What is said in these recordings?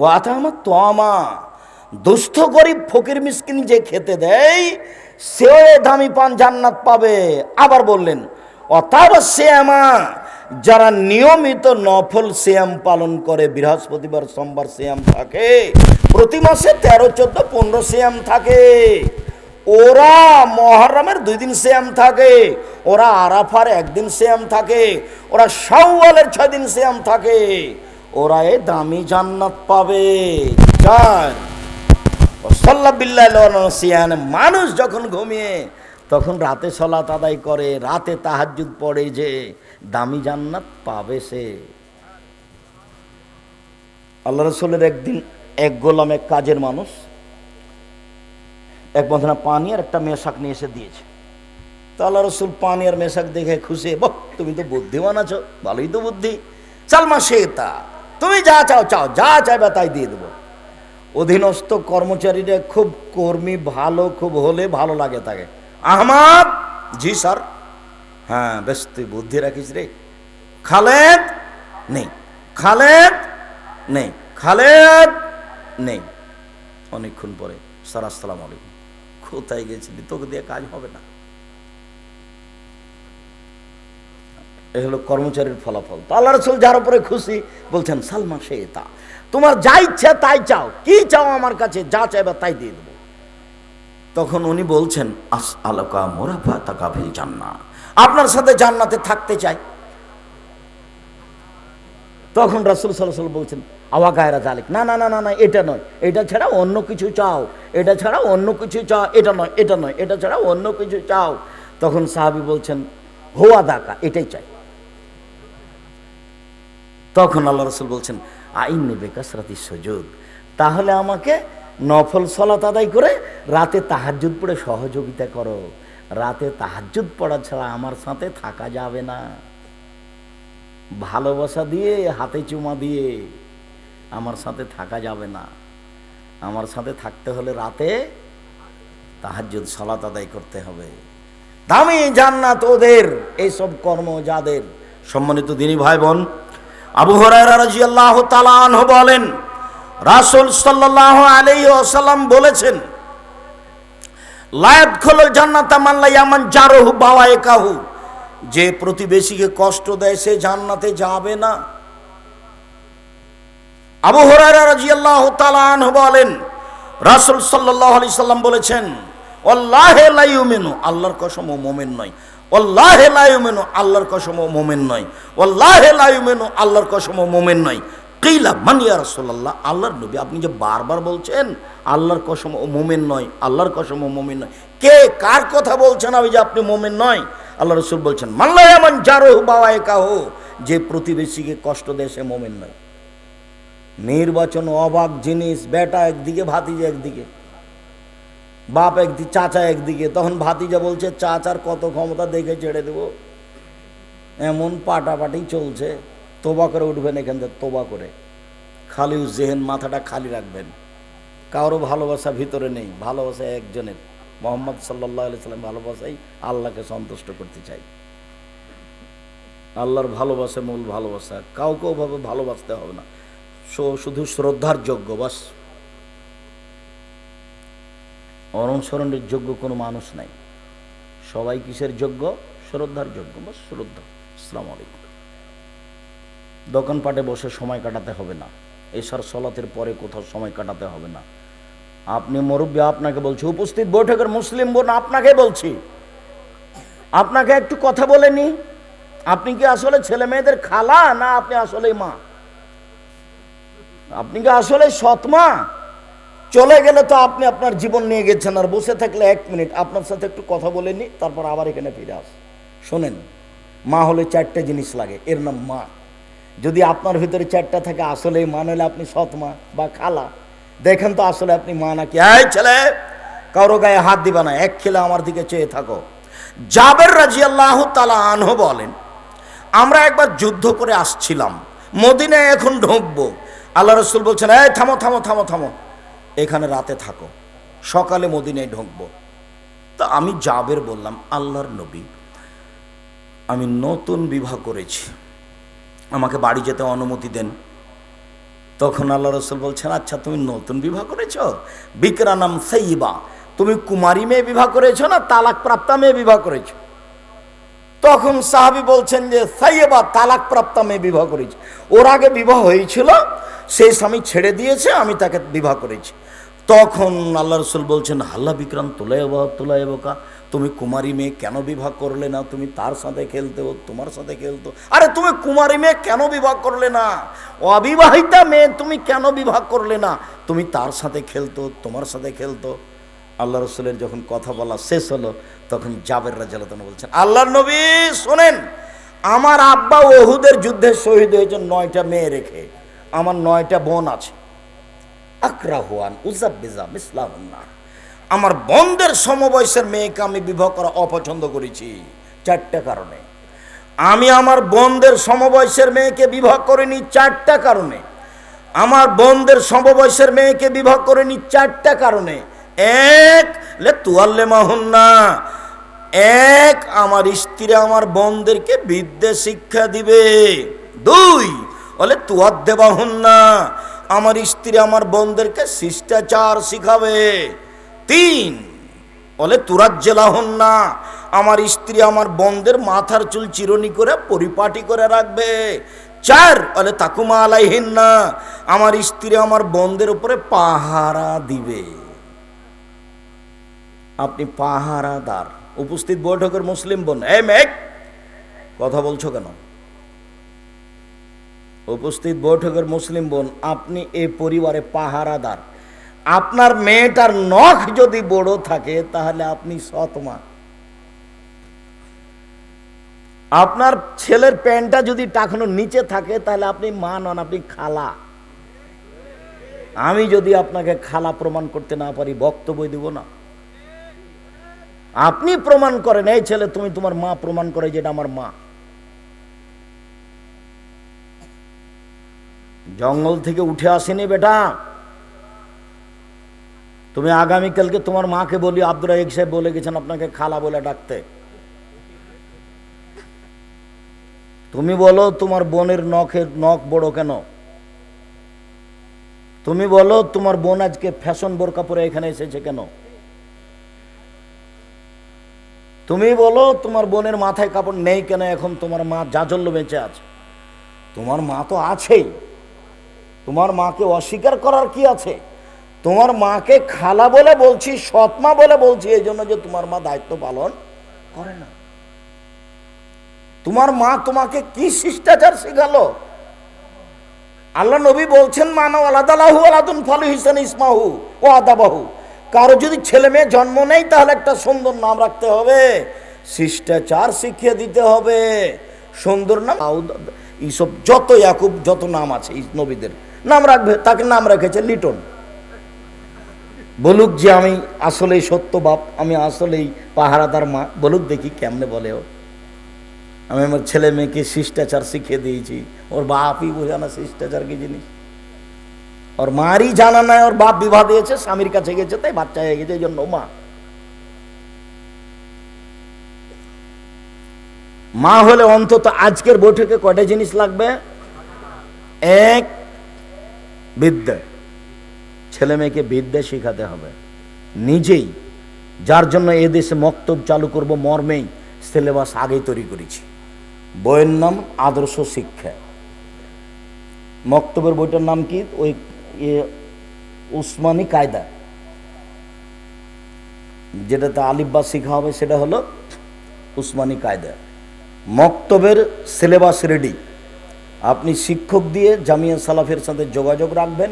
ও আতা আমার তোয়ামা। দুস্থ গরিব ফকির মিসকিন যে খেতে দেয় এ দামি পান জান্নাত পাবে। আবার বললেন, অতাব শ্যামা যারা নিয়মিত নফল শ্যাম পালন করে, বৃহস্পতিবার সোমবার শ্যাম থাকে, প্রতি মাসে তেরো, চোদ্দ, পনেরো শ্যাম থাকে। ওরা মহরমের দুই দিন শ্যাম থাকে, ওরা আরাফার একদিন শ্যাম থাকে, ওরা শাওয়ালের ছয় দিন শ্যাম থাকে। ওরা এ দামি জান্নাত পাবে। মানুষ যখন ঘুমিয়ে, তখন রাতে সলাত আদায় করে, রাতে তাহাজ্জুদ পড়ে যে দামি জান্নাত পাবে সে। আল্লাহ রসুলের একদিন এক গোলাম, এক কাজের মানুষ, এক বন্ধনা পানি আর একটা মেশাক নিয়ে এসে দিয়েছে। তো আল্লাহ রসুল পানি আর মেশাক দেখে খুশি, বহ, তুমি তো বুদ্ধিমান আছো, ভালোই তো বুদ্ধি। সালমা শেতা। তুমি যা চাও চাও, যা চাইবে তাই দিয়ে দেবো। অধীনস্থ কর্মচারীরা খুব কর্মী, ভালো, খুব হলে ভালো লাগে তাকে। আহমাদ, জি স্যার। হ্যাঁ বেশ, তুই বুদ্ধি রাখিস রে। খালেদ, নেই। খালেদ নেই। খালেদ, নেই। অনেকক্ষণ পরে, স্যার, আসসালাম আলাইকুম। কোথায় গেছিলি? তোকে দিয়ে কাজ হবে না। এ হলো কর্মচারীর ফলাফল। তো আল্লাহ রসুল যার উপরে খুশি বলছেন সালমা সে তা। তোমার যা ইচ্ছা তাই চাও। কি চাও আমার কাছে, যা চাইবে তাই দিয়ে দেবো। তখন উনি বলছেন আস আলোকা মোরাফা তাকা ফিল জান্না। আপনার সাথে জান্নাতে থাকতে চাই। তখন রাসুল সাল্লাহ বলছেন আওয়া গায়রা জালিক না না না না না, এটা নয়। এটা ছাড়া অন্য কিছু চাও। এটা ছাড়া অন্য কিছু চাও। এটা নয় এটা নয়, এটা ছাড়া অন্য কিছু চাও। তখন সাহাবি বলছেন, হোয়া দাকা, এটাই চাই। তখন আল্লাহ রসুল বলছেন, আইন নেবে কাসরাতি সুযোগ তাহলে আমাকে নফল সলাত আদায় করে রাতে তাহাজ্জুদ পড়ে সহযোগিতা করো। রাতে তাহাজ্জুদ পড়া ছাড়া আমার সাথে থাকা যাবে না। ভালোবাসা দিয়ে, হাতে চুমা দিয়ে আমার সাথে থাকা যাবে না। আমার সাথে থাকতে হলে রাতে তাহাজ্জুদ, সলাত আদায় করতে হবে। দামি জান্নাত ওদের এইসব কর্ম যাদের। সম্মানিত দিনী ভাই বোন আবু হরাইরা রাদিয়াল্লাহু তাআলা আনহু বলেন, রাসূল সাল্লাল্লাহু আলাইহি ওয়াসাল্লাম বলেছেন লায়াত খোল জান্নাতা মান লা ইয়ামান জারহু বাওয়াইকাহু যে প্রতিবেশীকে কষ্ট দেয় সে জান্নাতে যাবে না। আবু হরাইরা রাদিয়াল্লাহু তাআলা আনহু বলেন, রাসূল সাল্লাল্লাহু আলাইহি সাল্লাম বলেছেন আল্লাহে লা ইউমিনু আল্লাহর কসম ও মুমিন নয়। আল্লাহে লা ইউমিনু আল্লাহর কসম ও মুমিন নয়। আল্লাহে লা ইউমিনু আল্লাহর কসম ও মুমিন নয়। কিলা মান ইয়া রাসূলুল্লাহ, আল্লাহর নবী আপনি যে বারবার বলছেন, আল্লাহর কসম ও মুমিন নয়, আল্লাহর কসম ও মুমিন নয়। কে কার কথা বলছেন আমি যে আপনি মুমিন নয়? আল্লাহ রসুল বলছেন মাল্লা এমন জারো বাবায় কাহ যে প্রতিবেশীকে কষ্ট দেয় সে মোমেন নয়। নির্বাচন অবাক জিনিস, বেটা একদিকে, ভাতিজা একদিকে। বাপ একদিকে চাচা একদিকে। তখন ভাতিজা বলছে, চাচার কত ক্ষমতা দেখে ছেড়ে দেব? এমন পাটাপাটি চলছে। তোবা করে উঠবেন এখান থেকে, তোবা করে। খালি জেহেন মাথাটা খালি রাখবেন। কারও ভালোবাসা ভিতরে নেই, ভালোবাসা একজনের। মোহাম্মদ সাল্লাহ সাল্লাম ভালোবাসাই আল্লাহকে সন্তুষ্ট করতে চাই। আল্লাহর ভালোবাসা মূল ভালোবাসা। কাউকে ওভাবে ভালোবাসতে হবে না। শুধু শ্রদ্ধার যোগ্য, বাস। অনুসরণের যোগ্য কোনো মানুষ নাই। সবাই কিসের যোগ্য? শ্রদ্ধার যোগ্য বা শ্রদ্ধা। আসসালাম আলাইকুম। দোকানপাটে বসে সময় কাটাতে হবে না। এসার সলাতের পরে কোথাও সময় কাটাতে হবে না। আপনি মুরব্বী, আপনাকে বলছি, উপস্থিত বৈঠকের মুসলিম বোন, আপনাকে বলছি। আপনাকে একটু কথা বলে নি। আপনি কি আসলে ছেলে মেয়েদের খালা না আপনি আসলে মা? আপনি কি আসলে সৎমা চলে গেলে তো আপনি আপনার জীবন নিয়ে গেছেন আর বসে থাকলে এক মিনিট। আপনার সাথে একটু কথা বলে নি, তারপর আবার এখানে ফিরে আস। শোনেন, মা হলে চারটে জিনিস লাগে, এর নাম মা। যদি আপনার ভিতরে চারটা থাকে আসলে মা নইলে আপনি সৎ মা বা খালা। দেখেন তো আসলে আপনি মা নাকি। এই ছেলে, কারও গায়ে হাত দিবা না, এক খেলে আমার দিকে চেয়ে থাকো। জাবের রাজি আল্লাহ তালা আনহ বলেন, আমরা একবার যুদ্ধ করে আসছিলাম, মদিনায় এখন ঢুকবো। আল্লাহ রসুল বলছেন, এই থামো থামো থামো থামো। এখানে রাতে থাকো। সকালে মদিনায় ঢুকবো। তা আমি জাবের বললাম, আল্লাহর নবী, আমি নতুন বিবাহ করেছি। আমাকে বাড়ি যেতে অনুমতি দেন। তখন আল্লাহ রসুল বলছেন আচ্ছা তুমি নতুন বিবাহ করেছ? বিকরা নাম সৈবা তুমি কুমারী মেয়ে বিবাহ করেছ না তালাক প্রাপ্তা মেয়ে বিবাহ করেছ? তখন সাহাবি বলছেন যে, সাইয়েবা তালাক প্রাপ্তা মেয়ে বিবাহ করেছি। ওর আগে বিবাহ হয়েছিল, সেই স্বামী ছেড়ে দিয়েছে, আমি তাকে বিবাহ করেছি। তখন আল্লাহ রসুল বলছেন, হাল্লা বিক্রাম তোলাই বা তোলাই বোকা তুমি কুমারী মেয়ে কেন বিবাহ করলে না? তুমি তার সাথে খেলতে তোমার সাথে খেলতো? আরে, তুমি কুমারী মেয়ে কেন বিবাহ করলে না? অবিবাহিতা মেয়ে তুমি কেন বিবাহ করলে না? তুমি তার সাথে খেলতো, তোমার সাথে খেলতো। আল্লাহ রসুলের যখন কথা বলা শেষ হলো, তখন জাবের রাজালতন বলছেন, আল্লাহর নবী, শোনেন, আমার আব্বা ওহুদের যুদ্ধে শহীদ হয়েছে, নয়টা মেয়ে রেখে। আমার নয়টা বোন আছে। আকরাহুয়ান উজাব্বিজাম ইসলামুন্না আমার বন্ধের সমবয়সের মেয়েকে আমি বিবাহ করা অপছন্দ করেছি, চারটা কারণে। আমি আমার বোনদের সমবয়সের মেয়েকে বিবাহ করিনি, চারটা কারণে। আমার বোনদের সমবয়সের মেয়েকে বিবাহ করিনি, চারটা কারণে। এক, লে তুয়াল্লে মাহুন্না এক, আমার স্ত্রী আমার বোনদেরকে বিদ্যে শিক্ষা দিবে। দুই বলে তুয়ার দেবাহুন্না আমার স্ত্রী আমার বোনদেরকে শিষ্টাচার শিখাবে। তিন বলে তুরাজ্জেলাহন না আমার স্ত্রী আমার বন্ধের মাথার চুল চিরনি করে পরিপাটি করে রাখবে। চার বলে তাকুমা আলাইহিন না আমার স্ত্রী আমার বন্ধের উপরে পাহারা দিবে। আপনি পাহারাদার। উপস্থিত বৈঠকের মুসলিম বোন এ মেঘ, কথা বলছো কেন? উপস্থিত বৈঠকের মুসলিম বোন, আপনি এ পরিবারে পাহারাদার। আপনার মেয়েটার নখ যদি বড় থাকে, তাহলে আপনি সৎমা। আপনার ছেলের প্যান্টটা যদি টাকানো নিচে থাকে, তাহলে আপনি মা নন, আপনি খালা। আমি যদি আপনাকে খালা প্রমাণ করতে না পারি, বক্তব্য দিব না। আপনি প্রমাণ করেন, এই ছেলে, তুমি তোমার মা প্রমাণ করে যেটা আমার মা। জঙ্গল থেকে উঠে আসেনি বেটা। তুমি আগামীকালকে তোমার মাকে বলি আব্দুল রাহিক সাহেব বলে গেছেন, আপনাকে খালা বলে ডাকতে। তুমি বলো, তোমার বোনের নখের নখ বড় কেন? তুমি বলো, তোমার বোন আজকে ফ্যাশন বোরকা পরে এখানে এসেছে কেন? তুমি বলো, তোমার বোনের মাথায় কাপড় নেই কেন? এখন তোমার মা জাজল্য বেঁচে আছে। তোমার মা তো আছেই। তোমার মাকে অস্বীকার করার কি আছে? তোমার মাকে খালা বলে বলছি, সৎমা বলে বলছি, এই জন্য যে তোমার মা দায়িত্ব পালন করে না। তোমার মা তোমাকে কি শিষ্টাচার শেখালো? আল্লাহ নবী বলছেন মানব আলাদালাহু আলাদুন ফালু হিসান ইসমাহু ও আদাবাহু কারও যদি ছেলে মেয়ে জন্ম নেই তাহলে একটা সুন্দর নাম রাখতে হবে। শিষ্টাচার শিখিয়ে দিতে হবে। সুন্দর নাম এইসব যত ইয়াকুব, যত নাম আছে নবীদের, নাম রাখবে, তাকে নাম রেখেছে লিটন। বলুক যে আমি আসলেই সত্য বাপ, আমি আসলেই পাহারাদার মা, বলুক দেখি কেমনে বলে ও। আমি আমার ছেলে মেয়েকে শিষ্টাচার শিখিয়ে দিয়েছি, ওর বাপই বোঝা না শিষ্টাচার কি জিনিস। ওর মারই জানা নাই ওর বাপ বিবাহ দিয়েছে স্বামীর কাছে গেছে তাই বাচ্চা হয়ে গেছে এই জন্য মা মা হলে অন্তত আজকের বৈঠকে কয়টা জিনিস লাগবে এক বিদ্যা ছেলে মেয়েকে বিদ্যা শেখাতে হবে নিজেই যার জন্য এদেশে মক্তব চালু করব মর্মেই সিলেবাস আগেই তৈরি করেছি বইয়ের নাম আদর্শ শিক্ষা মক্তবের বইটার নাম কি ওই উসমানী কায়দা। যেটাতে আলিব্বা শেখা হবে, সেটা হলো উসমানী কায়দা। মক্তবের সিলেবাস রেডি আপনি শিক্ষক দিয়ে জামিয়া সালাফের সাথে যোগাযোগ রাখবেন।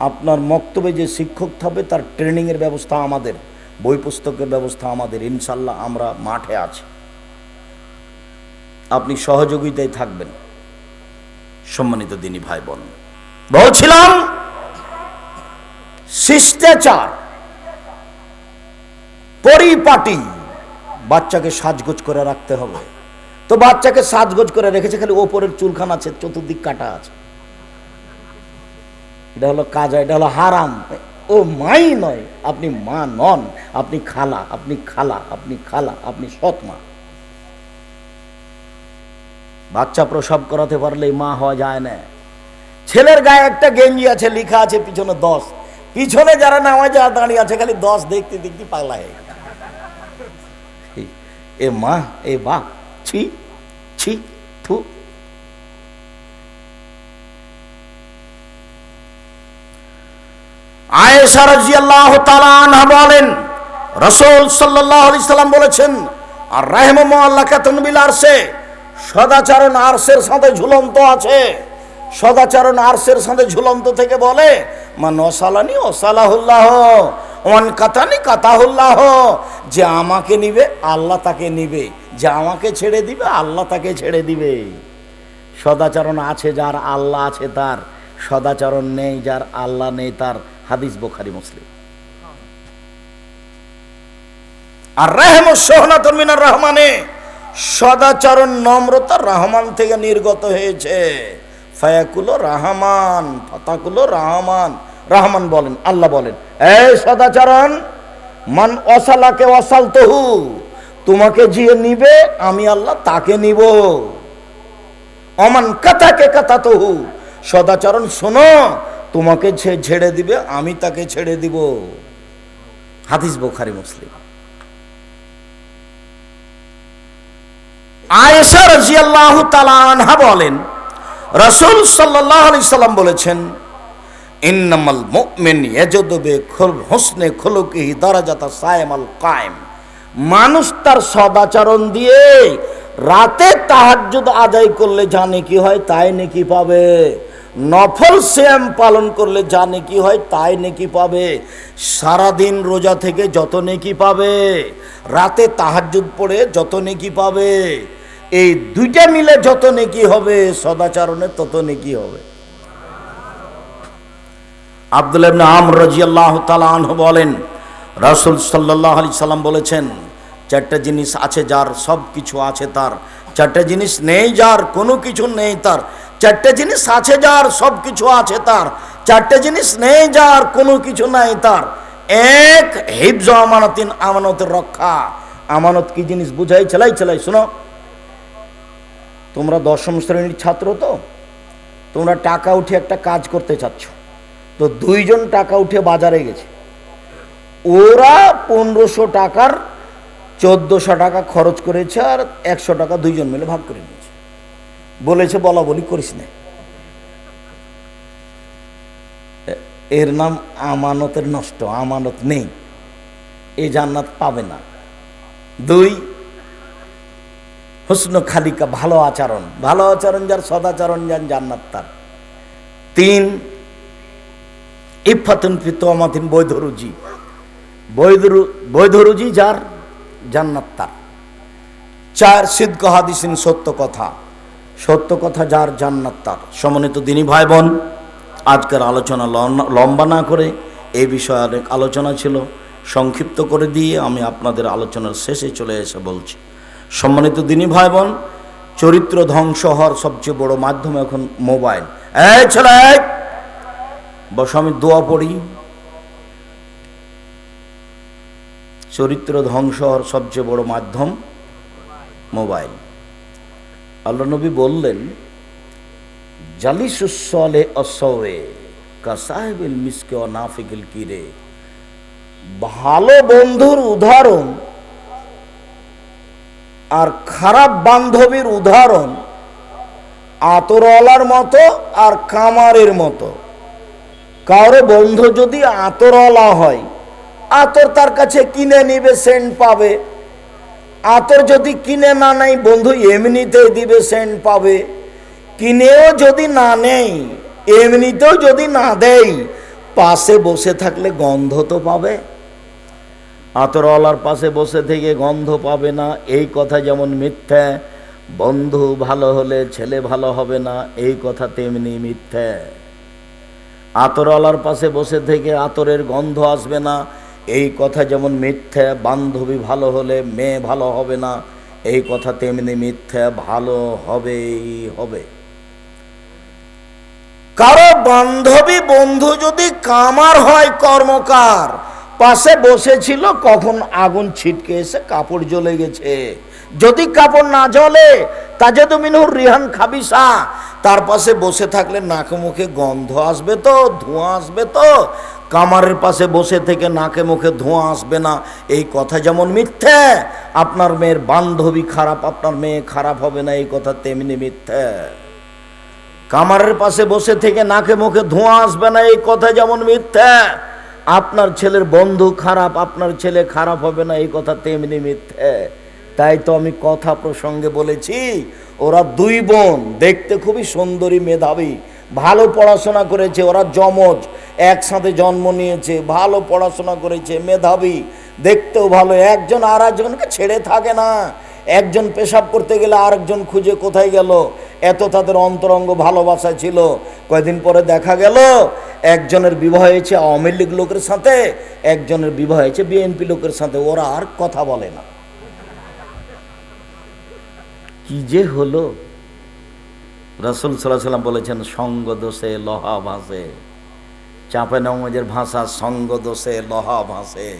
আপনার মক্তবে যে শিক্ষক থাকবে, তার ট্রেনিংয়ের ব্যবস্থা আমাদের, বই পুস্তকের ব্যবস্থা আমাদের। ইনশাল্লাহ আমরা মাঠে আছি। আপনি সহযোগিতায় থাকবেন। সম্মানিত দিনী ভাই বোন বলছিলাম শিষ্টাচার, পরিপাটি, বাচ্চাকে সাজগোজ করে রাখতে হবে। তো বাচ্চাকে সাজগোজ করে রেখেছে, খালি ওপরের চুলখান আছে, চতুর্দিক কাটা আছে। এটা হলো কাজা, এটা হলো হারাম। ও মাই নয়, আপনি মা নন, আপনি খালা আপনি খালা আপনি খালা, আপনি সৎ মা। বাচ্চা প্রসব করাতে পারলেই মা হওয়া যায় না। ছেলের গায়ে একটা গেঞ্জি আছে, লিখা আছে পিছনে দশ। পিছনে যারা নামাজে দাঁড়িয়ে আছে, খালি দশ দেখতে দেখতে পাগলা হয়ে এ মা, এ বা ছি ছি, থু। আয়েশা আনহা বলেন, রাসূল বলেছেন, আর আরশের সাথে ঝুলন্ত আছে। সদাচরণ আরশের সাথে ঝুলন্ত থেকে বলে, মান ওসালানি ওসালাহুল্লাহ ওয়ান কাতানি কাতাহুল্লাহ, যে আমাকে নিবে, আল্লাহ তাকে নিবে, যে আমাকে ছেড়ে দিবে, আল্লাহ তাকে ছেড়ে দিবে। সদাচরণ আছে যার আল্লাহ আছে তার, সদাচরণ নেই যার আল্লাহ নেই তার, হাদিস বোখারি, মুসলিম। আর রেহম সোহনাতন মিনার রহমানে, সদাচরণ নম্রতা রহমান থেকে নির্গত হয়েছে। ফায়াকুলো রহমান, ফাতাকুলো রহমান। রহমান বলেন, আল্লাহ বলেন, এই সদাচরণ, মান অসালাকে অসাল তহু তোমাকে যে নিবে, আমি আল্লাহ তাকে নিব। অমান কথাকে কথা তহু সদাচরণ শোনো, তোমাকে যে ছেড়ে দিবে, আমি তাকে ছেড়ে দিব। হাদিস বোখারি, মুসলিম। আয়েশা রাজিয়াল্লাহু তাআলা আনহা বলেন রাসূল আলাইহি সাল্লাম বলেছেন, ইন্নামাল মুমিন ইয়াজুদু বে খুল হুসনে খুলুকিহি দারাজাতা সায়মাল কায়েম। মানুষ তার সদাচরণ দিয়ে রাতে তাহাজ্জুদ আদায় করলে জানে কি হয়, তাই নাকি পাবে। নফল শ্যাম পালন করলে যা নেকি হয়, তাই নেকি পাবে। সারাদিন রোজা থেকে যত নেকি পাবে। রাতে তাহাজ্জুদ পড়ে যত নেকি পাবে। এই দুইটা মিলে যত নেকি হবে, সদাচরণে তত নেকি হবে। আব্দুল ইবনে আমর রাদিয়াল্লাহু তাআলা বলেন, রাসূল সাল্লাল্লাহু আলাইহি সাল্লাম বলেছেন, চারটা জিনিস আছে যার সব কিছু আছে তার। চারটা জিনিস নেই যার, কোনো কিছু নেই তার। চারটে জিনিস আছে যার, সব কিছু আছে তার। চারটে জিনিস নেই যার, কোনো কিছু নাই তার। এক, হিফজ আমানতিন, আমানতের রক্ষা। আমানত কি জিনিস বুঝাই, চালাই চালাই, শোনো। তোমরা দশম শ্রেণির ছাত্র তো? তোমরা টাকা উঠে একটা কাজ করতে চাচ্ছ। তো দুইজন টাকা উঠে বাজারে গেছে। ওরা পনেরোশো টাকার চোদ্দোশো টাকা খরচ করেছে আর একশো টাকা দুইজন মিলে ভাগ করে নিয়েছে। বলেছে, বলা বলি করিস না। এর নাম আমানতের নষ্ট, আমানত নেই। এই জান্নাত পাবে না। দুই হুসন খালিকা ভালো আচরণ ভালো আচরণ যার সদাচরণ যান জান্নাত তার। তিন, ইফাতুন ফিতমাতিন বৈধরুজি বৈধরু বৈধরুজি যার, জান্নাত তার। চার সিদ্ধ হাদিসিন, সত্য কথা। সত্য কথা যার, জান্নাত তার। সমন্বিত দিনী ভাই বোন আজকের আলোচনা লম্বা না করে এই বিষয়ে অনেক আলোচনা ছিল। সংক্ষিপ্ত করে দিয়ে আমি আপনাদের আলোচনার শেষে চলে এসে বলছি। সম্মানিত দিনী ভাই বোন চরিত্র ধ্বংস হওয়ার সবচেয়ে বড় মাধ্যম এখন মোবাইল। এই ছেলে! বস, আমি দোয়া পড়ি। চরিত্র ধ্বংস হওয়ার সবচেয়ে বড় মাধ্যম মোবাইল। আল্লাহ নবী বললেন জালিসুসলে অসওয়ে কাসাহেবিল মিসকে অনাফিকিল কিরে। ভালো বন্ধুর উদাহরণ আর খারাপ বান্ধবীর উদাহরণ আতরওয়ালার মতো আর কামারের মতো। কারও বন্ধু যদি আতরওয়ালা হয়, আতর তার কাছে কিনে নিবে, সেন্ট পাবে। আতর যদি কিনে না নেয়, বন্ধু এমনিতেই দিবে, সেন্ট পাবে। কিনেও যদি না নেই এমনিতেও যদি না দেয়, পাশে বসে থাকলে গন্ধ তো পাবে। আতরওয়ালার পাশে বসে থেকে গন্ধ পাবে না। এই কথা যেমন মিথ্যা, বন্ধু ভালো হলে ছেলে ভালো হবে না, এই কথা তেমনি মিথ্যা। আতরওয়ালার পাশে বসে থেকে আতরের গন্ধ আসবে না। এই কথা যেমন মিথ্যা, বান্ধবী ভালো হলে মেয়ে ভালো হবে না, এই কথা তেমনি মিথ্যা, ভালো হবেই হবে। কারও বান্ধবী বন্ধু যদি কামার হয় কর্মকার পাশে বসেছিল, কখন আগুন ছিটকে এসে কাপড় জ্বলে গেছে। যদি কাপড় না জ্বলে, তাজেদু মিনহুর রিহান খাবিসা, তার পাশে বসে থাকলে নাকে মুখে গন্ধ আসবে তো, ধোঁয়া আসবে তো। কামারের পাশে বসে থেকে নাকে মুখে ধোঁয়া আসবে না। এই কথা যেমন মিথ্যে, আপনার মেয়ের বান্ধবী খারাপ, আপনার মেয়ে খারাপ হবে না, এই কথা তেমনি মিথ্যে। কামারের পাশে বসে থেকে নাকে মুখে ধোঁয়া আসবে না, এই কথা যেমন মিথ্যা। আপনার ছেলের বন্ধু খারাপ, আপনার ছেলে খারাপ হবে না, এই কথা তেমনি মিথ্যে। তাই তো আমি কথা প্রসঙ্গে বলেছি, ওরা দুই বোন, দেখতে খুবই সুন্দরী মেধাবী, ভালো পড়াশোনা করেছে, ওরা জমজ একসাথে জন্ম নিয়েছে, ভালো পড়াশোনা করেছে, মেধাবী, দেখতেও ভালো, একজন আর একজনকে ছেড়ে থাকে না। একজন পেশাব করতে গেলে আরেকজন খুঁজে কোথায় গেল? এত তাদের অন্তরঙ্গ ভালোবাসা ছিল। কয়দিন পরে দেখা গেল, একজনের বিবাহ হয়েছে আওয়ামী লীগ লোকের সাথে, একজনের বিবাহ হয়েছে বিএনপি লোকের সাথে, ওরা আর কথা বলে না। কি যে হলো? রসুল সাল্লাহ সাল্লাম বলেছেন, সঙ্গ দোষে লহা ভাসে। চাঁপে নমজের ভাষা, সঙ্গ দোষে লহা ভাসে।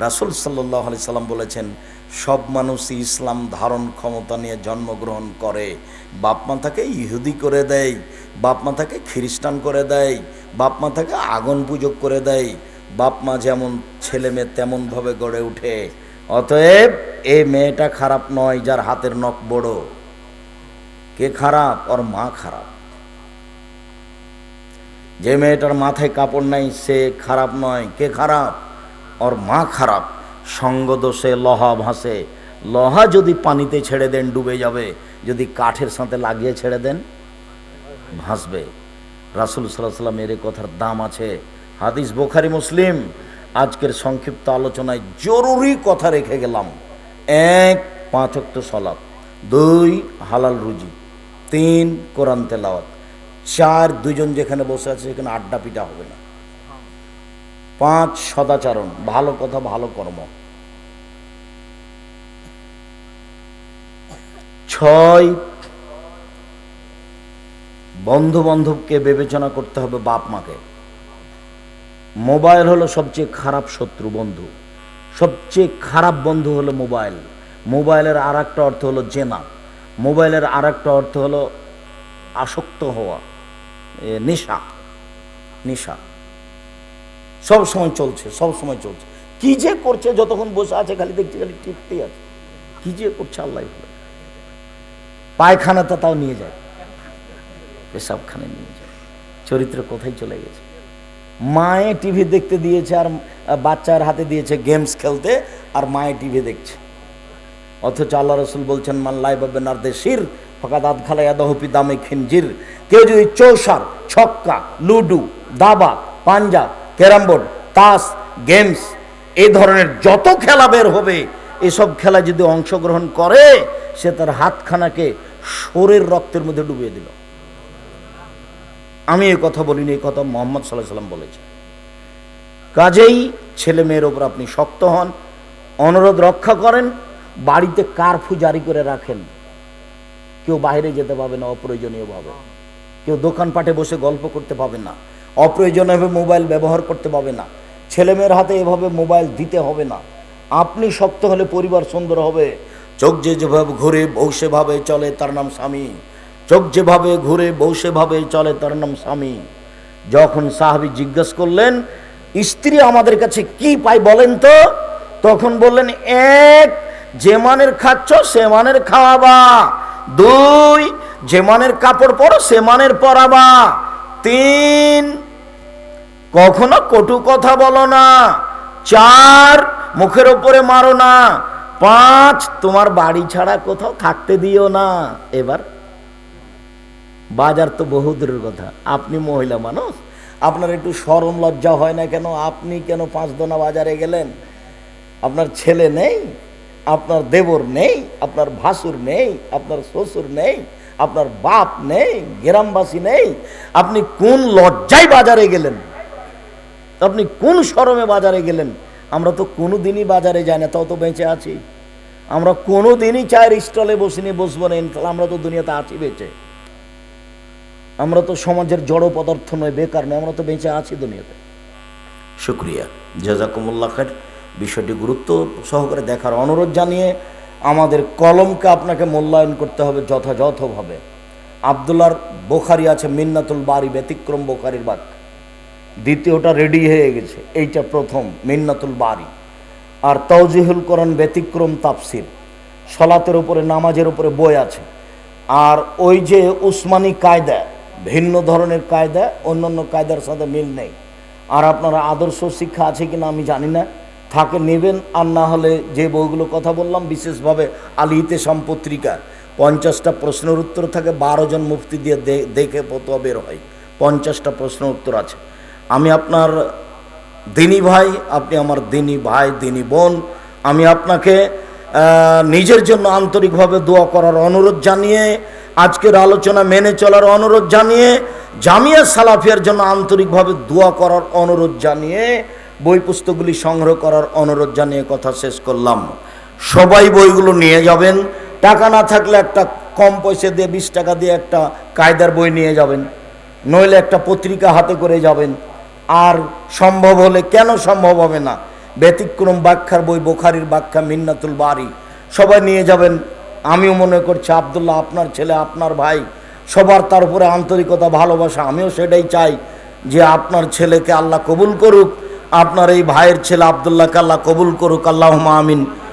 রাসুল সাল্লাহ আলি সাল্লাম বলেছেন সব মানুষই ইসলাম ধারণ ক্ষমতা নিয়ে জন্মগ্রহণ করে। বাপ মা তাকে ইহুদি করে দেয়, বাপ মা তাকে খ্রিস্টান করে দেয়, বাপ মা তাকে আগুন পূজক করে দেয়। বাপ মা যেমন ছেলে মেয়ে তেমনভাবে গড়ে ওঠে। অতএব এ মেয়েটা খারাপ নয়, যার হাতের নখ বড়। কে খারাপ? ওর মা খারাপ। যে মেয়েটার মাথায় কাপড় নাই, সে খারাপ নয়। কে খারাপ? ওর মা খারাপ। সঙ্গ দোষে লহা ভাসে। লহা যদি পানিতে ছেড়ে দেন, ডুবে যাবে। যদি কাঠের সাথে লাগিয়ে ছেড়ে দেন, ভাসবে। রাসুল সাল্লাহ এর কথার দাম আছে। হাদিস বোখারি, মুসলিম। আজকের সংক্ষিপ্ত আলোচনায় জরুরি কথা রেখে গেলাম। এক, পাঁচ অক্ট সলাপ দুই, হালাল রুজি। তিন, কোরআন তেলাওয়াত। চার দুজন যেখানে বসে আছে, সেখানে আড্ডা পিটা হবে না। পাঁচ সদাচরণ, ভালো কথা, ভালো কর্ম। ছয় বন্ধু বান্ধবকে বিবেচনা করতে হবে বাপ মাকে। মোবাইল হলো সবচেয়ে খারাপ শত্রু বন্ধু। সবচেয়ে খারাপ বন্ধু হলো মোবাইল। মোবাইলের আর একটা অর্থ হলো জেনা। মোবাইলের আর একটা অর্থ হলো আসক্ত হওয়া নেশা। নেশা। সব সময় চলছে, সব সময় চলছে। কি যে করছে, যতক্ষণ বসে আছে, খালি দেখছি, খালি টিপতেই আছে। কি যে করছে আল্লাহ পায়খানাটা তাও নিয়ে যায়। পেশাবখানে নিয়ে যায়। চরিত্র কোথায় চলে গেছে? মায়ে টিভি দেখতে দিয়েছে আর বাচ্চার হাতে দিয়েছে গেমস খেলতে আর মায়ে টিভি দেখছে। অথচ আল্লাহ রসুল বলছেন মাল্লাই বাবে নার্দে শির ফকাত আত খালা ইয়াদহপি দামে খিনজির। কেউ যদি চৌসার, ছক্কা, লুডু, দাবা, পাঞ্জা ক্যারাম বোর্ড, তাস, গেমস, এই ধরনের যত খেলা বের হবে, এসব খেলা যদি অংশগ্রহণ করে, সে তার হাতখানাকে শরীর রক্তের মধ্যে ডুবিয়ে দিল। আমি এই কথা বলিনি, এই কথা মোহাম্মদ সাল্লাহ সাল্লাম বলেছে কাজেই ছেলে মেয়ের ওপর আপনি শক্ত হন, অনুরোধ রক্ষা করেন, বাড়িতে কারফু জারি করে রাখেন। কেউ বাইরে যেতে পাবে না, অপ্রয়োজনীয়ভাবে। কেউ দোকানপাটে বসে গল্প করতে পাবে না। অপ্রয়োজনীয়ভাবে মোবাইল ব্যবহার করতে পাবে না। ছেলেমেয়ের হাতে এভাবে মোবাইল দিতে হবে না। আপনি শক্ত হলে পরিবার সুন্দর হবে। চোখ যে যেভাবে ঘুরে বউ সেভাবে চলে, তার নাম স্বামী। চোখ যেভাবে ঘুরে বউ সেভাবে চলে, তার নাম স্বামী। যখন সাহাবি জিজ্ঞেস করলেন, স্ত্রী আমাদের কাছে কি পাই বলেন তো? তখন বললেন, এক, যে মানের খাচ্ছ সে মানের খাওয়াবা। দুই, যে মানের কাপড় পরো সে মানের পরাবা। তিন কখনো কটু কথা বলো না। চার, মুখের ওপরে মারো না। পাঁচ, তোমার বাড়ি ছাড়া কোথাও থাকতে দিও না। এবার, বাজার তো বহু দূরের কথা। আপনি মহিলা মানুষ, আপনার একটু সরম লজ্জা হয় না কেন? আপনি কেন পাঁচ দোনা বাজারে গেলেন? আপনার ছেলে নেই, আপনার দেবর নেই, আপনার ভাসুর নেই, আপনার শ্বশুর নেই, আপনার বাপ নেই, গ্রামবাসী নেই। আপনি কোন লজ্জায় বাজারে গেলেন? আপনি কোন শরমে বাজারে গেলেন? আমরা তো কোনো দিনই বাজারে যাই না, তাও তো বেঁচে আছি। আমরা কোনো দিনই চায়ের স্টলে বসিনি বসবো না, ইনশাল্লাহ। আমরা তো দুনিয়াতে আছি বেঁচে। আমরা তো সমাজের জড় পদার্থ নয়, বেকার নয়, আমরা তো বেঁচে আছি দুনিয়াতে। শুক্রিয়া। জাজাকুমুল্লাহ খার বিষয়টি গুরুত্ব সহকারে দেখার অনুরোধ জানিয়ে আমাদের কলমকে আপনাকে মূল্যায়ন করতে হবে যথাযথভাবে। আবদুল্লার বোখারি আছে মিন্নাতুল বাড়ি ব্যতিক্রম বোখারির বাক্য। দ্বিতীয়টা রেডি হয়ে গেছে। এইটা প্রথম, মিন্নাতুল বাড়ি আর তৌজিহুল কোরআন ব্যতিক্রম তাফসির। সলাতের উপরে, নামাজের উপরে বই আছে। আর ওই যে উসমানী কায়দা, ভিন্ন ধরনের কায়দা, অন্যান্য কায়দার সাথে মিল নেই। আর আপনারা আদর্শ শিক্ষা আছে কিনা আমি জানি না। থাকে নেবেন, আর না হলে যে বইগুলো কথা বললাম, বিশেষভাবে আলিতে সম্পত্রিকা পঞ্চাশটা প্রশ্নের উত্তর থাকে, বারো জন মুফতি দিয়ে দেখে ফতোয়া বের হয়। পঞ্চাশটা প্রশ্ন উত্তর আছে। আমি আপনার দিনী ভাই, আপনি আমার দিনী ভাই, দিনী বোন। আমি আপনাকে নিজের জন্য আন্তরিকভাবে দোয়া করার অনুরোধ জানিয়ে, আজকের আলোচনা মেনে চলার অনুরোধ জানিয়ে, জামিয়া সালাফিয়ার জন্য আন্তরিকভাবে দোয়া করার অনুরোধ জানিয়ে, বই পুস্তকগুলি সংগ্রহ করার অনুরোধ জানিয়ে কথা শেষ করলাম। সবাই বইগুলো নিয়ে যাবেন। টাকা না থাকলে একটা কম পয়সা দিয়ে, বিশ টাকা দিয়ে একটা কায়দার বই নিয়ে যাবেন। নইলে একটা পত্রিকা হাতে করে যাবেন। আর সম্ভব হলে কেন সম্ভব হবে না? ব্যতিক্রম ব্যাখ্যার বই, বোখারির ব্যাখ্যা, মিন্নাতুল বাড়ি সবাই নিয়ে যাবেন। আমিও মনে করছি, আবদুল্লাহ, আপনার ছেলে, আপনার ভাই, সবার তার উপরে আন্তরিকতা, ভালোবাসা, আমিও সেটাই চাই যে আপনার ছেলেকে আল্লাহ কবুল করুক, আপনার এই ভাইয়ের ছেলে আবদুল্লাহকে আল্লাহ কবুল করুক আল্লাহ আমিন।